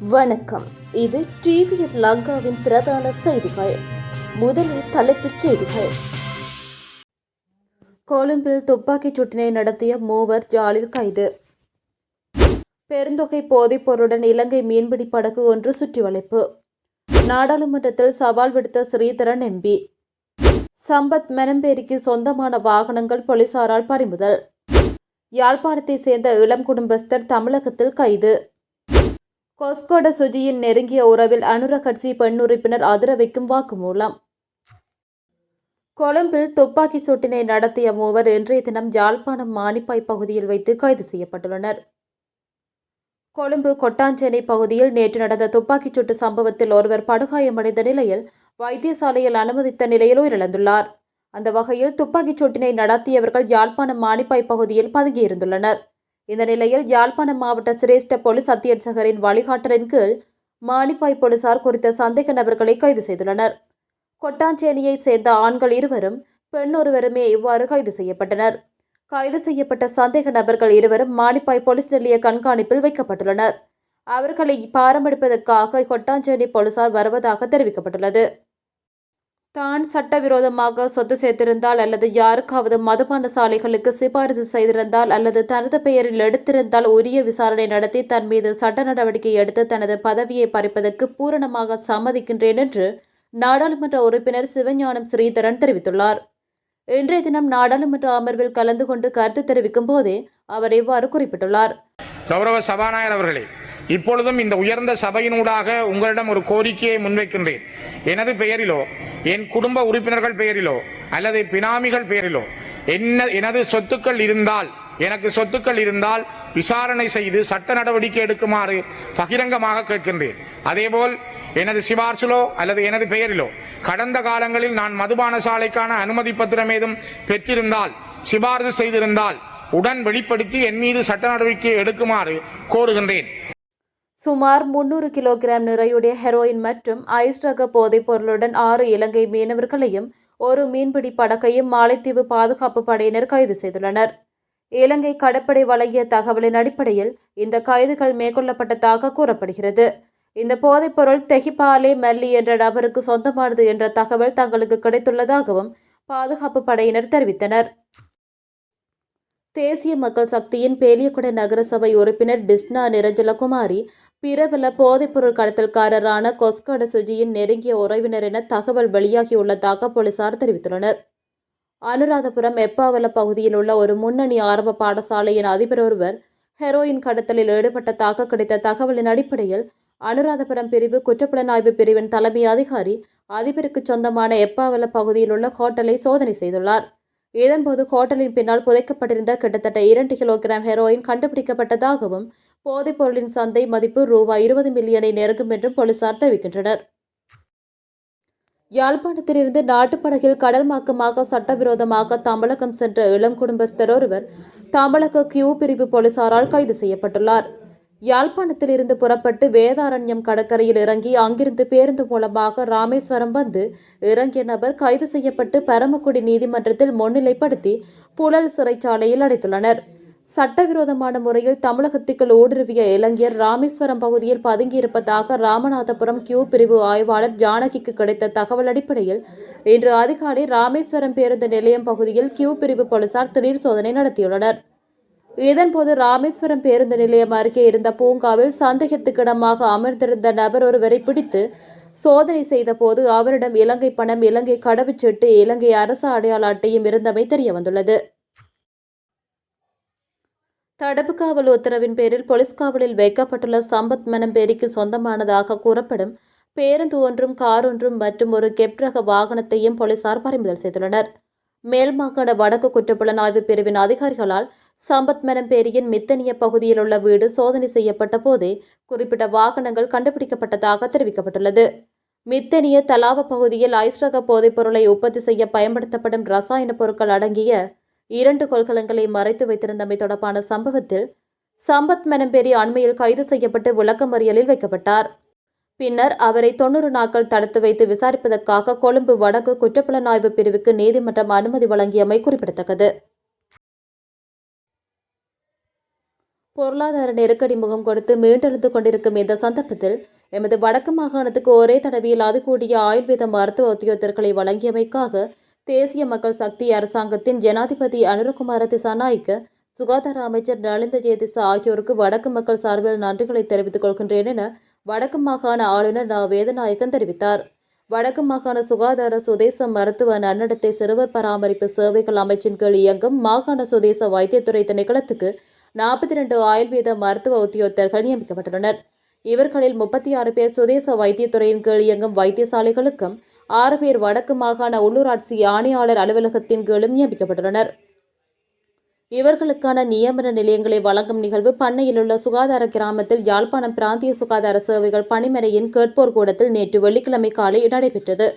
வணக்கம். இது டிவிஎன் லங்காவின் பிரதான செய்திகள். முதலில் தலைப்புச் செய்திகள். கொழும்பில் துப்பாக்கிச் சூட்டினை நடத்திய மூவர் ஜாலில் கைது. பெருந்தொகை போதைப் பொருளுடன் இலங்கை மீன்பிடி படகு ஒன்று சுற்றி வளைப்பு நாடாளுமன்றத்தில் சவால் விடுத்த ஸ்ரீதரன் எம்பி. சம்பத் மெனம்பேரிக்கு சொந்தமான வாகனங்கள் போலீசாரால் பறிமுதல். யாழ்ப்பாணத்தை சேர்ந்த இளம் குடும்பஸ்தர் தமிழகத்தில் கைது. கொஸ்கோட சுஜியின் நெருங்கிய உறவில் அனுர கட்சி பெண் உறுப்பினர் அதிர வைக்கும் வாக்குமூலம். கொழும்பில் துப்பாக்கிச் சூட்டினை நடத்திய மூவர் இன்றைய தினம் யாழ்ப்பாணம் மானிப்பாய் பகுதியில் வைத்து கைது செய்யப்பட்டுள்ளனர். கொழும்பு கொட்டாஞ்சேனை பகுதியில் நேற்று நடந்த துப்பாக்கிச் சூட்டு சம்பவத்தில் ஒருவர் படுகாயமடைந்த நிலையில் வைத்தியசாலையில் அனுமதித்த நிலையில் உயிரிழந்துள்ளார். அந்த வகையில் துப்பாக்கிச் சூட்டினை நடத்தியவர்கள் யாழ்ப்பாணம் மானிப்பாய் பகுதியில் பதுங்கியிருந்துள்ளனர். இந்த நிலையில் யாழ்ப்பாணம் மாவட்ட சிரேஷ்ட போலீஸ் அத்தியட்சகரின் வழிகாட்டலின் கீழ் மானிப்பாய் போலீசார் குறித்த சந்தேக நபர்களை கைது செய்துள்ளனர். கொட்டாஞ்சேனியைச் சேர்ந்த ஆண்கள் இருவரும் பெண் ஒருவருமே இவ்வாறு கைது செய்யப்பட்டனர். கைது செய்யப்பட்ட சந்தேக நபர்கள் இருவரும் மானிப்பாய் போலீஸ் நிலைய கண்காணிப்பில் வைக்கப்பட்டுள்ளனர். அவர்களை பாரமெடுப்பதற்காக கொட்டாஞ்சேனி போலீசார் வருவதாக தெரிவிக்கப்பட்டுள்ளது. தான் சட்டவிரோதமாக சொத்து சேர்த்திருந்தால் அல்லது யாருக்காவது மதுபான சாலைகளுக்கு சிபாரிசு செய்திருந்தால் அல்லது தனது பெயரில் எடுத்திருந்தால் உரிய விசாரணை நடத்தி தன் மீது சட்ட நடவடிக்கை எடுத்து தனது பதவியை பறிப்பதற்கு பூரணமாக சம்மதிக்கின்றேன் என்று நாடாளுமன்ற உறுப்பினர் சிவஞானம் ஸ்ரீதரன் தெரிவித்துள்ளார். இன்றைய தினம் நாடாளுமன்ற அமர்வில் கலந்து கொண்டு கருத்து தெரிவிக்கும் போதே அவர் இவ்வாறு குறிப்பிட்டுள்ளார். கௌரவ சபாநாயகர் அவர்களே இப்பொழுதும் இந்த உயர்ந்த சபையினூடாக உங்களிடம் ஒரு கோரிக்கையை முன்வைக்கின்றேன். எனது பெயரிலோ என் குடும்ப உறுப்பினர்கள் பெயரிலோ அல்லது பினாமிகள் பெயரிலோ என்ன எனது சொத்துக்கள் இருந்தால் எனக்கு சொத்துக்கள் இருந்தால் விசாரணை செய்து சட்ட நடவடிக்கை எடுக்குமாறு பகிரங்கமாக கேட்கின்றேன். அதேபோல் எனது சிபார்சிலோ அல்லது எனது பெயரிலோ கடந்த காலங்களில் நான் மதுபான சாலைக்கான அனுமதி பத்திரம் ஏதும் பெற்றிருந்தால் சிபார்சு செய்திருந்தால் உடன் வெளிப்படுத்தி என் மீது சட்ட நடவடிக்கை எடுக்குமாறு கோருகின்றேன். சுமார் முன்னூறு கிலோகிராம் நிறையுடைய ஹெரோயின் மற்றும் ஐஸ் ரக போதைப் பொருளுடன் ஆறு இலங்கை மீனவர்களையும் ஒரு மீன்பிடி படக்கையும் மாலைத்தீவு பாதுகாப்பு படையினர் கைது செய்துள்ளனர். இலங்கை கடற்படை வழங்கிய தகவலின் அடிப்படையில் இந்த கைதுகள் மேற்கொள்ளப்பட்டதாக கூறப்படுகிறது. இந்த போதைப்பொருள் தெஹிபாலே மெல்லி என்ற நபருக்கு சொந்தமானது என்ற தகவல் தங்களுக்கு கிடைத்துள்ளதாகவும் பாதுகாப்பு படையினர் தெரிவித்தனர். தேசிய மக்கள் சக்தியின் பேலியகுட நகரசபை உறுப்பினர் டிஸ்னா நிரஞ்சலகுமாரி பிரபல போதைப்பொருள் கடத்தல்காரரான கொஸ்கட சுஜியின் நெருங்கிய உறவினர் என தகவல் வெளியாகியுள்ளதாக போலீசார் தெரிவித்துள்ளனர். அனுராதபுரம் எப்பாவல பகுதியில் உள்ள ஒரு முன்னணி ஆரம்ப பாடசாலையின் அதிபர் ஒருவர் ஹெரோயின் கடத்தலில் ஈடுபட்டதாக கிடைத்த தகவலின் அடிப்படையில் அனுராதபுரம் பிரிவு குற்றப்புலனாய்வு பிரிவின் தலைமை அதிகாரி அதிபருக்கு சொந்தமான எப்பாவல பகுதியில் உள்ள ஹோட்டலை சோதனை செய்துள்ளார். இதன்போது ஹோட்டலின் பின்னால் புதைக்கப்பட்டிருந்த கிட்டத்தட்ட இரண்டு கிலோகிராம் ஹெரோயின் கண்டுபிடிக்கப்பட்டதாகவும் போதைப் பொருளின் சந்தை மதிப்பு ரூபாய் இருபது மில்லியனை நெருங்கும் என்றும் போலீசார் தெரிவிக்கின்றனர். யாழ்ப்பாணத்திலிருந்து நாட்டுப்படகில் கடல் மாக்கமாக சட்டவிரோதமாக தமிழகம் சென்ற இளம் குடும்பஸ்தர் ஒருவர் தமிழக கியூ பிரிவு போலீசாரால் கைது செய்யப்பட்டுள்ளார். யாழ்ப்பாணத்திலிருந்து புறப்பட்டு வேதாரண்யம் கடற்கரையில் இறங்கி அங்கிருந்து பேருந்து மூலமாக ராமேஸ்வரம் வந்து இறங்கிய நபர் கைது செய்யப்பட்டு பரமக்குடி நீதிமன்றத்தில் முன்னிலைப்படுத்தி புழல் சிறைச்சாலையில் அடைத்துள்ளனர். சட்டவிரோதமான முறையில் தமிழகத்துக்குள் ஊடுருவிய இளைஞர் ராமேஸ்வரம் பகுதியில் பதுங்கியிருப்பதாக ராமநாதபுரம் கியூ பிரிவு ஆய்வாளர் ஜானகிக்கு கிடைத்த தகவல் அடிப்படையில் இன்று அதிகாலை ராமேஸ்வரம் பேருந்து நிலையம் பகுதியில் கியூ பிரிவு போலீசார் திடீர் சோதனை நடத்தியுள்ளனர். இதன்போது ராமேஸ்வரம் பேருந்து நிலையம் அருகே இருந்த பூங்காவில் சந்தேகத்துக்கிடமாக அமர்ந்திருந்த நபர் ஒருவரை பிடித்து சோதனை செய்தபோது அவரிடம் இலங்கை பணம் இலங்கை கடவுச்சீட்டு இலங்கை அரசு அடையாள அட்டையும் இருந்தமை தெரியவந்துள்ளது. தடுப்பு காவல் உத்தரவின் பேரில் போலீஸ் காவலில் வைக்கப்பட்டுள்ள சம்பத் மனம் பேரிக்கு சொந்தமானதாக கூறப்படும் பேருந்து ஒன்றும் கார் ஒன்றும் மற்றும் ஒரு கெப் ரக வாகனத்தையும் போலீசார் பறிமுதல் செய்துள்ளனர். மேல் மாகாண வடக்கு குற்றப்புலனாய்வு பிரிவின் அதிகாரிகளால் சம்பத் மெனம்பேரியின் மித்தனிய பகுதியில் உள்ள வீடு சோதனை செய்யப்பட்ட போதே குறிப்பிட்ட வாகனங்கள் கண்டுபிடிக்கப்பட்டதாக தெரிவிக்கப்பட்டுள்ளது. மித்தனிய தலாவ பகுதியில் ஐஸ்ரக போதைப் பொருளை உற்பத்தி செய்ய பயன்படுத்தப்படும் ரசாயன பொருட்கள் அடங்கிய இரண்டு கொள்கலங்களை மறைத்து வைத்திருந்தமை தொடர்பான சம்பவத்தில் சம்பத் மெனம்பேரி அண்மையில் கைது செய்யப்பட்டு விளக்கமறியலில் வைக்கப்பட்டார். பின்னர் அவரை தொன்னூறு நாட்கள் தடுத்து வைத்து விசாரிப்பதற்காக கொழும்பு வடக்கு குற்றப்புலனாய்வு பிரிவுக்கு நீதிமன்றம் அனுமதி வழங்கியமை குறிப்பிடத்தக்கது. பொருளாதார நெருக்கடி முகம் கொடுத்து மீண்டெழுந்து கொண்டிருக்கும் இந்த சந்தர்ப்பத்தில் எமது வடக்கு மாகாணத்துக்கு ஒரே தடவையில் அது கூடிய ஆயுர்வேத மருத்துவ உத்தியோகத்தர்களை வழங்கியமைக்காக தேசிய மக்கள் சக்தி அரசாங்கத்தின் ஜனாதிபதி அனுரகுமார திசாநாய்க்கு சுகாதார அமைச்சர் நலிந்த ஜெயதிசா ஆகியோருக்கு வடக்கு மக்கள் சார்பில் நன்றிகளை தெரிவித்துக் கொள்கின்றேன் என வடக்கு மாகாண ஆளுநர் நா. வேதநாயகன் தெரிவித்தார். வடக்கு மாகாண சுகாதார சுதேச மருத்துவ நன்னடத்தை சிறுவர் பராமரிப்பு சேவைகள் அமைச்சின் கீழ் இயங்கும் மாகாண சுதேச வைத்தியத்துறை திணைக்களத்துக்கு நாற்பத்தி ரெண்டு ஆயுர்வேத மருத்துவ உத்தியோகத்தர்கள் நியமிக்கப்பட்டுள்ளனர். இவர்களில் முப்பத்தி ஆறு பேர் சுதேச வைத்தியத்துறையின் கீழ் இயங்கும் வைத்தியசாலைகளுக்கும் ஆறு பேர் வடக்கு மாகாண உள்ளூராட்சி ஆணையாளர் அலுவலகத்தின் கீழும் நியமிக்கப்பட்டுள்ளனர். இவர்களுக்கான நியமன நிலையங்களை வழங்கும் நிகழ்வு பண்ணையிலுள்ள சுகாதார கிராமத்தில் யாழ்ப்பாணம் பிராந்திய சுகாதார சேவைகள் பணிமனையின் கேட்போர் கூடத்தில் நேற்று வெள்ளிக்கிழமை காலை நடைபெற்றது.